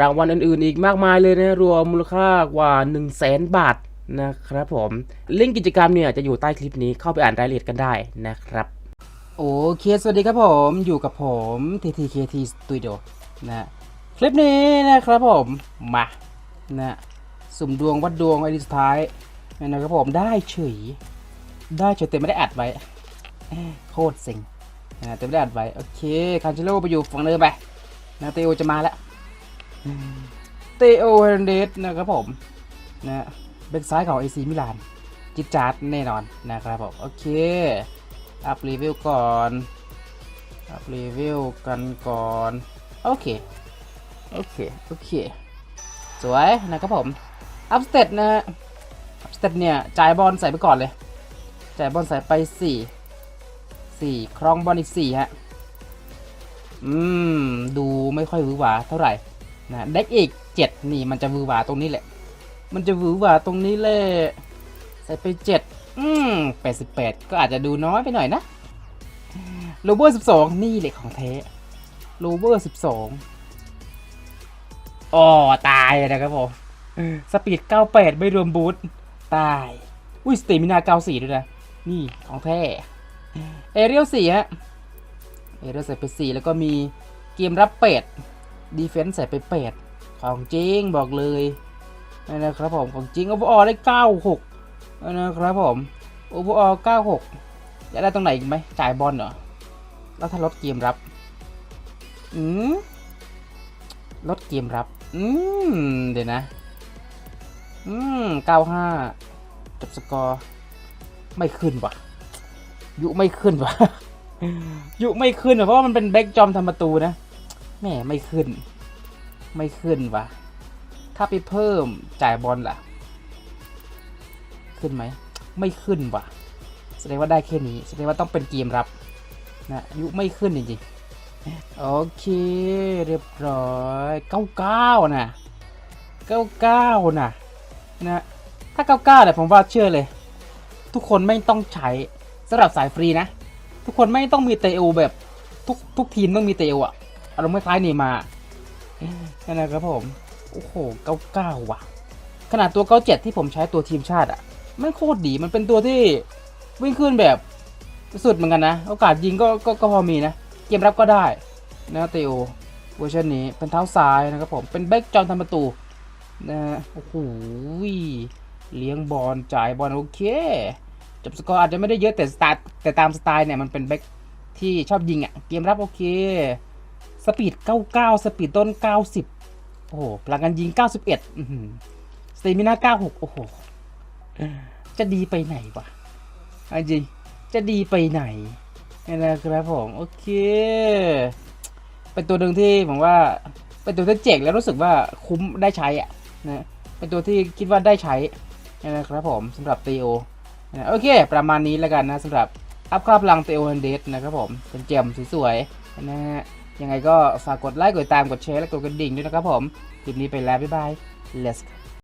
รางวัลอื่นๆ อีกมากมายเลยนะ รวมมูลค่ากว่า 1 0 0 0 0แสนบาทนะครับผมลิงก์กิจกรรมเนี่ยจะอยู่ใต้คลิปนี้เข้าไปอ่านรายละเอียดกันได้นะครับ โอเค สวัสดีครับผมอยู่กับผม TTKT Studio นะคลิปนี้นะครับผมมานะสุ่มดวงวัดดวงไอ้สุดท้ายนะครับผมได้เฉยได้เฉยแต่ไม่ได้อัดไว้ โคตรเซ็งนะแต่ไม่ได้อัดไว้ โอเคคันเชโลไปอยู่ฝั่งเดิมไปนะเตโอจะมาแล้ว เตโอเฮนเดสนะครับผมนะเบกซ้ายของ AC มิลานจิตจาร์ดแน่นอนนะครับผม โอเค อัพรีวิวก่อน อัพรีวิวกันก่อน โอเค โอเค โอเค สวยนะครับผม อัพสเตตนะอัพสเตตเนี่ย จ่ายบอลใส่ไปก่อนเลย จ่ายบอลใส่ไปสี่สี่ครองบอลอีกสี่ฮะ อืม ดูไม่ค่อยหวือหวาเท่าไหร่ นะเด็กอีกเจ็ดนี่มันจะวือหวาตรงนี้แหละ มันจะวือหวาตรงนี้แหละใส่ไปเจ็ดอืมแปดสิบแปดก็อาจจะดูน้อยไปหน่อยนะโรเบอร์สิบสองนี่แหละของแท้โรเบอร์สิบสองอ๋อตายนะครับผมสปีดเก้าแปดไม่รวมบูทตาย อุ้ยสเตมินาเก้าสี่ด้วยนะ นี่ของแท้เอเรียลสี่ฮะเอเรียลใส่ไปสี่แล้วก็มีเกมรับเป็ด ดีเฟนส์ใส่ไปเป็ดของจริงบอกเลยนะครับผมของจริงโอเวอร์ออได้เก้าหกนะครับผมโอเวอร์ออเก้าหกอยากได้ตรงไหนอีกไหมจ่ายบอลเหรอแล้วถ้าลดเกมรับอืมลดเกมรับ อืมเดี๋ยวนะ อืมเก้าห้าจบสกอร์ไม่ขึ้นว่ะ ยุไม่ขึ้นว่ะ ยุไม่ขึ้นว่ะเพราะว่ามันเป็นแบ็กจอมทำประตูนะ แหม่ไม่ขึ้น ไม่ขึ้นวะถ้าไปเพิ่มจ่ายบอลล่ะ ขึ้นไหม ไม่ขึ้นวะแสดงว่าได้แค่นี้ แสดงว่าต้องเป็นเกมรับนะยุไม่ขึ้นจริงๆ โอเค เรียบร้อยเก้าเก้านะเก้าเก้านะนะถ้าเก้าเก้าเนี่ยผมว่าเชื่อเลย ทุกคนไม่ต้องใช้สำหรับสายฟรีนะ ทุกคนไม่ต้องมีเตโอแบบทุกทุกทีมต้องมีเตโออะารมณ์คล้ายๆเนย์มานั่นนะครับผม โอ้โหเก้าเก้าว่ะ ขนาดตัวเก้าเจ็ดที่ผมใช้ตัวทีมชาติอะไม่โคตรดีมันเป็นตัวที่วิ่งขึ้นแบบสุดเหมือนกันนะ โอกาสยิงก็ก็ก็พอมีนะ เกมรับก็ได้นะเตโอเวอร์ชันนี้เป็นเท้าซ้ายนะครับผมเป็นแบ็กจอมทำประตูนะโอ้โหเลี้ยงบอลจ่ายบอลโอเคจบสกอร์อาจจะไม่ได้เยอะแต่สไตล์แต่ตามสไตล์เนี่ยมันเป็นแบ็กที่ชอบยิงอะ่ะเกมรับโอเค สปีด 99 สปีดต้น 90 โอ้โหพลังงานยิง 91อือหือสเตมิน่า 96 โอ้โห จะดีไปไหนวะอจริงจะดีไปไหนนี่นะครับผม โอเค เป็นตัวหนึ่งที่ผมว่า เป็นตัวที่เจ๋งแล้วรู้สึกว่าคุ้มได้ใช้อะนะเป็นตัวที่คิดว่าได้ใช้นะครับผมสำหรับเตีโอนะโอเค ประมาณนี้แล้วกันนะสำหรับอัพค่าพลังเตโอฮันเดสนะครับผม เป็นเจมสวยๆนะฮะ ยังไงก็ฝากกดไลค์กดติดตามกดแชร์และกดกระดิ่งด้วยนะครับผมคลิปนี้ไปแล้วบ๊ายบาย let's go